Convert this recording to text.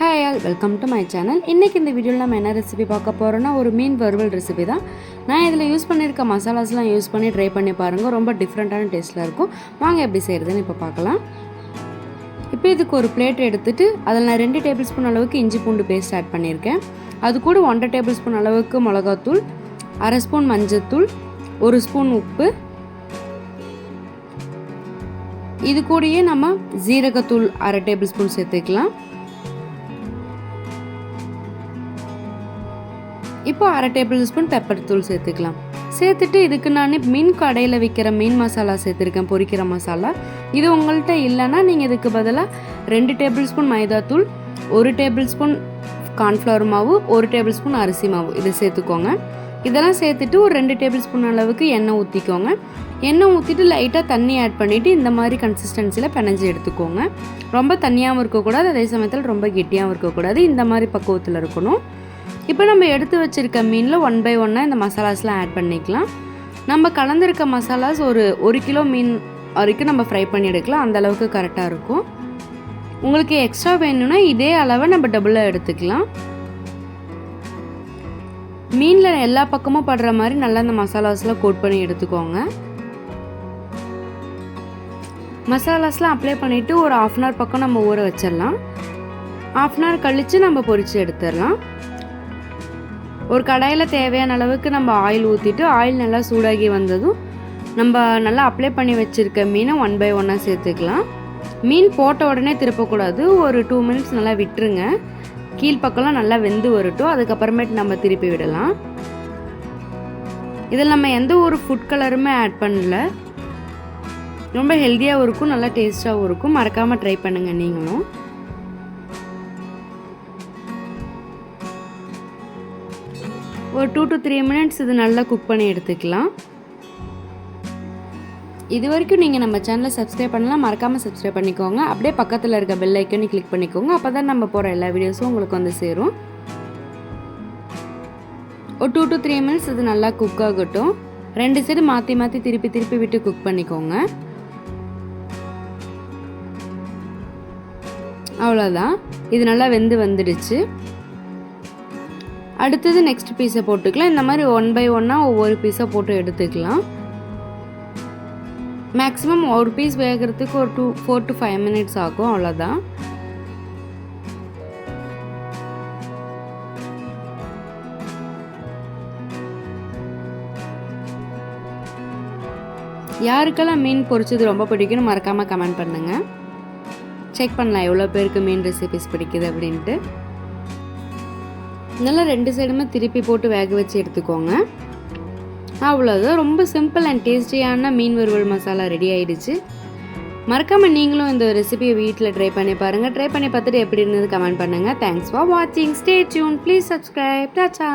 Hi all welcome to my channel இன்றைக்கி இந்த வீடியோவில் நம்ம என்ன ரெசிபி பார்க்க போகிறோன்னா ஒரு மீன் வறுவல் ரெசிபி தான். நான் இதில் யூஸ் பண்ணியிருக்க மசாலாஸ்லாம் யூஸ் பண்ணி ட்ரை பண்ணி பாருங்கள் ரொம்ப டிஃப்ரெண்ட்டான டேஸ்ட்டில் இருக்கும். வாங்க எப்படி செய்கிறதுன்னு இப்போ பார்க்கலாம். இப்போ இதுக்கு ஒரு பிளேட் எடுத்துட்டு அதில் நான் ரெண்டு டேபிள் ஸ்பூன் அளவுக்கு இஞ்சி பூண்டு பேஸ்ட் ஆட் பண்ணியிருக்கேன் அது கூட ஒன்றரை டேபிள் ஸ்பூன் அளவுக்கு மிளகாத்தூள் அரை ஸ்பூன் மஞ்சத்தூள் ஒரு ஸ்பூன் உப்பு. இது கூடயே நம்ம ஜீரகத்தூள் அரை டேபிள் ஸ்பூன் சேர்த்துக்கலாம். இப்போ அரை டேபிள் ஸ்பூன் பெப்பர் தூள் சேர்த்துக்கலாம். சேர்த்துட்டு இதுக்கு நான் மீன் கடையில் விற்கிற மீன் மசாலா சேர்த்துருக்கேன் பொரிக்கிற மசாலா. இது உங்கள்கிட்ட இல்லைன்னா நீங்கள் இதுக்கு பதிலாக ரெண்டு டேபிள் ஸ்பூன் மைதாத்தூள் ஒரு டேபிள் ஸ்பூன் கார்ன்ஃப்ளவர் மாவு ஒரு டேபிள் ஸ்பூன் அரிசி மாவு. இதை சேர்த்துக்கோங்க. இதெல்லாம் சேர்த்துட்டு ஒரு ரெண்டு டேபிள் ஸ்பூன் அளவுக்கு எண்ணெய் ஊற்றிக்கோங்க எண்ணெய் ஊற்றிட்டு லைட்டாக தண்ணி ஆட் பண்ணிவிட்டு இந்த மாதிரி கன்சிஸ்டன்சியில் பிணைஞ்சு எடுத்துக்கோங்க. ரொம்ப தண்ணியாகவும் இருக்கக்கூடாது அதே சமயத்தில் ரொம்ப கெட்டியாகவும் இருக்கக்கூடாது. இந்த மாதிரி பக்குவத்தில் இருக்கணும். இப்போ நம்ம எடுத்து வச்சுருக்க மீனில் ஒன் பை ஒன்னாக இந்த மசாலாஸ்லாம் ஆட் பண்ணிக்கலாம். நம்ம கலந்துருக்க மசாலாஸ் ஒரு ஒரு கிலோ மீன் வரைக்கும் நம்ம ஃப்ரை பண்ணி எடுக்கலாம். அந்த அளவுக்கு கரெக்டாக இருக்கும். உங்களுக்கு எக்ஸ்ட்ரா வேணும்னா இதே அளவை நம்ம டபுளாக எடுத்துக்கலாம். மீனில் எல்லா பக்கமும் படுற மாதிரி நல்லா இந்த மசாலாஸ்லாம் கோட் பண்ணி எடுத்துக்கோங்க. மசாலாஸ்லாம் அப்ளை பண்ணிவிட்டு ஒரு ஆஃப் அன் ஹவர் பக்கம் நம்ம ஊற வச்சிடலாம். ஆஃப் அன் ஹவர் கழித்து நம்ம பொரித்து எடுத்துடலாம். ஒரு கடாயில் தேவையான அளவுக்கு நம்ம ஆயில் ஊற்றிட்டு ஆயில் நல்லா சூடாகி வந்ததும் நம்ம நல்லா அப்ளை பண்ணி வச்சுருக்க மீனை ஒன் பை ஒன்னாக சேர்த்துக்கலாம். மீன் போட்ட உடனே திருப்பக்கூடாது. ஒரு டூ மினிட்ஸ் நல்லா விட்டுருங்க. கீழ்ப்பக்கம்லாம் நல்லா வெந்து வரட்டும். அதுக்கப்புறமேட்டு நம்ம திருப்பி விடலாம். இதில் நம்ம எந்த ஒரு ஃபுட் கலருமே ஆட் பண்ணல. ரொம்ப ஹெல்த்தியாகவும் இருக்கும் நல்லா டேஸ்ட்டாகவும் இருக்கும். மறக்காமல் ட்ரை பண்ணுங்கள் நீங்களும். ஒரு டூ டு த்ரீ மினிட்ஸ் இது நல்லா குக் பண்ணி எடுத்துக்கலாம். இது வரைக்கும் நீங்கள் நம்ம சேனலை சப்ஸ்கிரைப் பண்ணலாம். மறக்காமல் சப்ஸ்கிரைப் பண்ணிக்கோங்க. அப்படியே பக்கத்தில் இருக்க பெல் ஐக்கனை கிளிக் பண்ணிக்கோங்க. அப்போ தான் நம்ம போகிற எல்லா வீடியோஸும் உங்களுக்கு வந்து சேரும். ஒரு டூ டு த்ரீ மினிட்ஸ் இது நல்லா குக் ஆகட்டும். ரெண்டு சைடு மாற்றி மாற்றி திருப்பி திருப்பி விட்டு குக் பண்ணிக்கோங்க. அவ்வளோதான் இது நல்லா வெந்து வந்துடுச்சு. அடுத்தது நெக்ஸ்ட் பீஸை போட்டுக்கலாம். இந்த மாதிரி ஒன் பை ஒன்னாக ஒவ்வொரு பீஸாக போட்டு எடுத்துக்கலாம். மேக்ஸிமம் ஒரு பீஸ் வேகிறதுக்கு ஒரு two four to five minutes ஆகும் அவ்வளோதான் யாருக்கெல்லாம் மீன் பொரிச்சது ரொம்ப பிடிக்கும்னு மறக்காமல் கமெண்ட் பண்ணுங்கள் செக் பண்ணலாம் எவ்வளோ பேருக்கு மீன் ரெசிபிஸ் பிடிக்குது அப்படின்ட்டு. நல்லா ரெண்டு சைடுமே திருப்பி போட்டு வேக வச்சு எடுத்துக்கோங்க. அவ்வளோதான் ரொம்ப சிம்பிள் அண்ட் டேஸ்டியான மீன் வறுவல் மசாலா ரெடி ஆயிடுச்சு. மறக்காமல் நீங்களும் இந்த ரெசிபியை வீட்டில் ட்ரை பண்ணி பாருங்கள் ட்ரை பண்ணி பார்த்துட்டு எப்படி இருந்தது கமெண்ட் பண்ணுங்கள் தேங்க்ஸ் ஃபார் வாட்சிங் ஸ்டே டியூன் ப்ளீஸ் சப்ஸ்கிரைப் டாச்சா